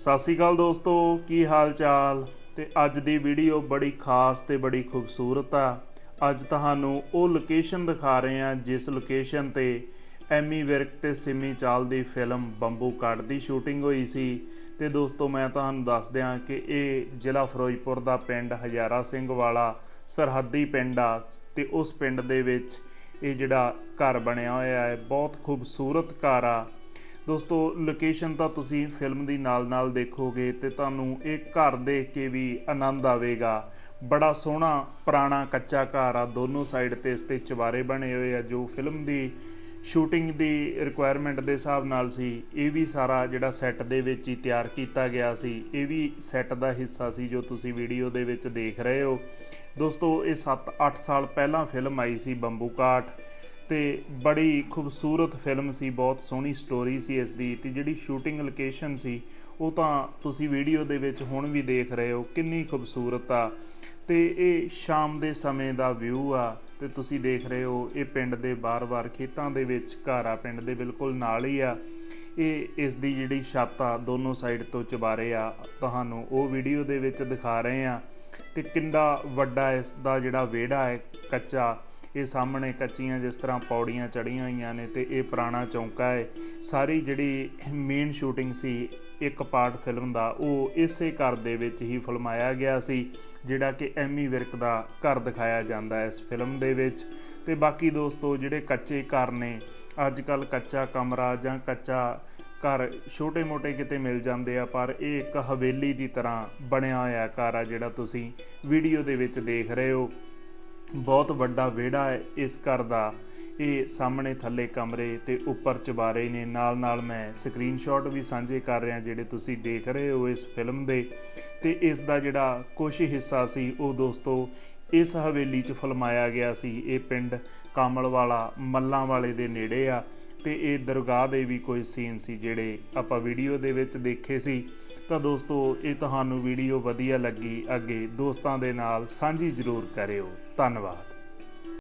ਸਤਿ ਸ਼੍ਰੀ ਅਕਾਲ ਦੋਸਤੋ, ਕੀ ਹਾਲ ਚਾਲ ਤੇ ਅੱਜ ਦੀ ਵੀਡੀਓ ਬੜੀ ਖਾਸ ਤੇ ਬੜੀ ਖੂਬਸੂਰਤ ਆ। ਅੱਜ ਤੁਹਾਨੂੰ ਉਹ ਲੋਕੇਸ਼ਨ ਦਿਖਾ ਰਹੇ ਹਾਂ ਜਿਸ ਲੋਕੇਸ਼ਨ ਤੇ ਐਮੀ ਵਿਰਕ ਤੇ ਸਿਮੀ ਚਾਲ ਦੀ ਫਿਲਮ ਬੰਬੂ ਕੱਟ ਦੀ ਸ਼ੂਟਿੰਗ ਹੋਈ ਸੀ। ਤੇ ਦੋਸਤੋ, ਮੈਂ ਤੁਹਾਨੂੰ ਦੱਸ ਦਿਆਂ ਕਿ ਇਹ ਜ਼ਿਲ੍ਹਾ ਫਿਰੋਜ਼ਪੁਰ ਦਾ ਪਿੰਡ ਹਜ਼ਾਰਾ ਸਿੰਘ ਵਾਲਾ ਸਰਹੱਦੀ ਪਿੰਡ ਆ ਤੇ ਉਸ ਪਿੰਡ ਦੇ ਵਿੱਚ ਇਹ ਜਿਹੜਾ ਘਰ ਬਣਿਆ ਹੋਇਆ ਹੈ, ਬਹੁਤ ਖੂਬਸੂਰਤ ਘਰ ਆ। ਦੋਸਤੋ ਲੋਕੇਸ਼ਨ ਤਾਂ ਤੁਸੀਂ ਫਿਲਮ ਦੀ ਨਾਲ-ਨਾਲ ਦੇਖੋਗੇ ਤੇ ਤੁਹਾਨੂੰ ਇਹ ਘਰ ਦੇਖ ਕੇ ਵੀ ਆਨੰਦ ਆਵੇਗਾ। ਬੜਾ ਸੋਹਣਾ ਪੁਰਾਣਾ ਕੱਚਾ ਘਰ ਆ, ਦੋਨੋਂ ਸਾਈਡ ਤੇ ਇਸ ਤੇ ਚਵਾਰੇ ਬਣੇ ਹੋਏ ਆ, ਜੋ ਫਿਲਮ ਦੀ ਸ਼ੂਟਿੰਗ ਦੀ ਰਿਕੁਆਇਰਮੈਂਟ ਦੇ ਹਿਸਾਬ ਨਾਲ ਸੀ, ਇਹ ਵੀ ਸਾਰਾ ਜਿਹੜਾ ਸੈੱਟ ਦੇ ਵਿੱਚ ਹੀ ਤਿਆਰ ਕੀਤਾ ਗਿਆ ਸੀ, ਇਹ ਵੀ ਸੈੱਟ ਦਾ ਹਿੱਸਾ ਸੀ ਜੋ ਤੁਸੀਂ ਵੀਡੀਓ ਦੇ ਵਿੱਚ ਦੇਖ ਰਹੇ ਹੋ। ਦੋਸਤੋ, ਇਹ 7-8 ਸਾਲ ਪਹਿਲਾਂ ਫਿਲਮ ਆਈ ਸੀ ਬੰਬੂ ਕਾਠ। ਤੇ ਬੜੀ ਖੂਬਸੂਰਤ ਫਿਲਮ ਸੀ, ਬਹੁਤ ਸੋਹਣੀ ਸਟੋਰੀ ਸੀ ਇਸ ਦੀ ਤੇ ਜਿਹੜੀ ਸ਼ੂਟਿੰਗ ਲੋਕੇਸ਼ਨ ਸੀ, ਉਹ ਤਾਂ ਤੁਸੀਂ ਵੀਡੀਓ ਦੇ ਵਿੱਚ ਹੁਣ ਵੀ ਦੇਖ ਰਹੇ ਹੋ, ਕਿੰਨੀ ਖੂਬਸੂਰਤ ਆ। ਤੇ ਇਹ ਸ਼ਾਮ ਦੇ ਸਮੇਂ ਦਾ ਵਿਊ ਆ, ਤੇ ਤੁਸੀਂ ਦੇਖ ਰਹੇ ਹੋ, ਇਹ ਪਿੰਡ ਦੇ ਬਾਰ-ਬਾਰ ਖੇਤਾਂ ਦੇ ਵਿੱਚ, ਘਰ ਆ, ਪਿੰਡ ਦੇ ਬਿਲਕੁਲ ਨਾਲ ਹੀ ਆ। ਇਹ ਇਸ ਦੀ ਜਿਹੜੀ ਛੱਤ ਆ, ਦੋਨੋਂ ਸਾਈਡ ਤੋਂ ਚਬਾਰੇ ਆ, ਤੁਹਾਨੂੰ ਉਹ ਵੀਡੀਓ ਦੇ ਵਿੱਚ ਦਿਖਾ ਰਹੇ ਆ। ਤੇ ਕਿੰਨਾ ਵੱਡਾ ਇਸ ਦਾ ਜਿਹੜਾ ਵਿਹੜਾ ਹੈ, ਕੱਚਾ ਇਹ ਸਾਹਮਣੇ ਕੱਚੀਆਂ ਜਿਸ ਤਰ੍ਹਾਂ ਪੌੜੀਆਂ ਚੜੀਆਂ ਹੋਈਆਂ ਨੇ ਤੇ ਇਹ ਪੁਰਾਣਾ ਚੌਂਕਾ ਹੈ। ਸਾਰੀ ਜਿਹੜੀ ਮੇਨ ਸ਼ੂਟਿੰਗ ਸੀ, ਇੱਕ ਪਾਰਟ ਫਿਲਮ ਦਾ, ਉਹ ਇਸੇ ਘਰ ਦੇ ਵਿੱਚ ਹੀ ਫਿਲਮਾਇਆ ਗਿਆ ਸੀ, ਜਿਹੜਾ ਕਿ ਐਮੀ ਵਿਰਕ ਦਾ ਘਰ ਦਿਖਾਇਆ ਜਾਂਦਾ ਇਸ ਫਿਲਮ ਦੇ ਵਿੱਚ। ਤੇ ਬਾਕੀ ਦੋਸਤੋ, ਜਿਹੜੇ ਕੱਚੇ ਘਰ ਨੇ ਅੱਜ ਕੱਲ ਕੱਚਾ ਕਮਰਾ ਜਾਂ ਕੱਚਾ ਘਰ ਛੋਟੇ-ਮੋਟੇ ਕਿਤੇ ਮਿਲ ਜਾਂਦੇ ਆ, ਪਰ ਇਹ ਇੱਕ ਹਵੇਲੀ ਦੀ ਤਰ੍ਹਾਂ ਬਣਿਆ ਹੋਇਆ ਘਰ ਆ ਜਿਹੜਾ ਤੁਸੀਂ ਵੀਡੀਓ ਦੇ ਵਿੱਚ ਦੇਖ ਰਹੇ ਹੋ। ਬਹੁਤ ਵੱਡਾ ਵਿਹੜਾ ਹੈ ਇਸ ਘਰ ਦਾ। ਇਹ ਸਾਹਮਣੇ ਥੱਲੇ ਕਮਰੇ ਤੇ ਉੱਪਰ ਚਬਾਰੇ ਨੇ। ਨਾਲ ਨਾਲ ਮੈਂ ਸਕਰੀਨਸ਼ਾਟ ਵੀ ਸਾਂਝੇ ਕਰ ਰਿਹਾ, ਜਿਹੜੇ ਤੁਸੀਂ ਦੇਖ ਰਹੇ ਹੋ ਇਸ ਫਿਲਮ ਦੇ। ਤੇ ਇਸ ਦਾ ਜਿਹੜਾ ਕੁਝ ਹਿੱਸਾ ਸੀ, ਉਹ ਦੋਸਤੋ ਇਸ ਹਵੇਲੀ 'ਚ ਫਲਮਾਇਆ ਗਿਆ ਸੀ। ਇਹ ਪਿੰਡ ਕਾਮਲ ਵਾਲਾ ਮੱਲਾਂ ਵਾਲੇ ਦੇ ਨੇੜੇ ਆ। ਤੇ ਇਹ ਦਰਗਾਹ ਦੇ ਵੀ ਕੋਈ ਸੀਨ ਸੀ ਜਿਹੜੇ ਆਪਾਂ ਵੀਡੀਓ ਦੇ ਵਿੱਚ ਦੇਖੇ ਸੀ। ਤਾਂ ਦੋਸਤੋ, ਇਹ ਤੁਹਾਨੂੰ ਵੀਡੀਓ ਵਧੀਆ ਲੱਗੀ, ਅੱਗੇ ਦੋਸਤਾਂ ਦੇ ਨਾਲ ਸਾਂਝੀ ਜ਼ਰੂਰ ਕਰਿਓ। ਧੰਨਵਾਦ।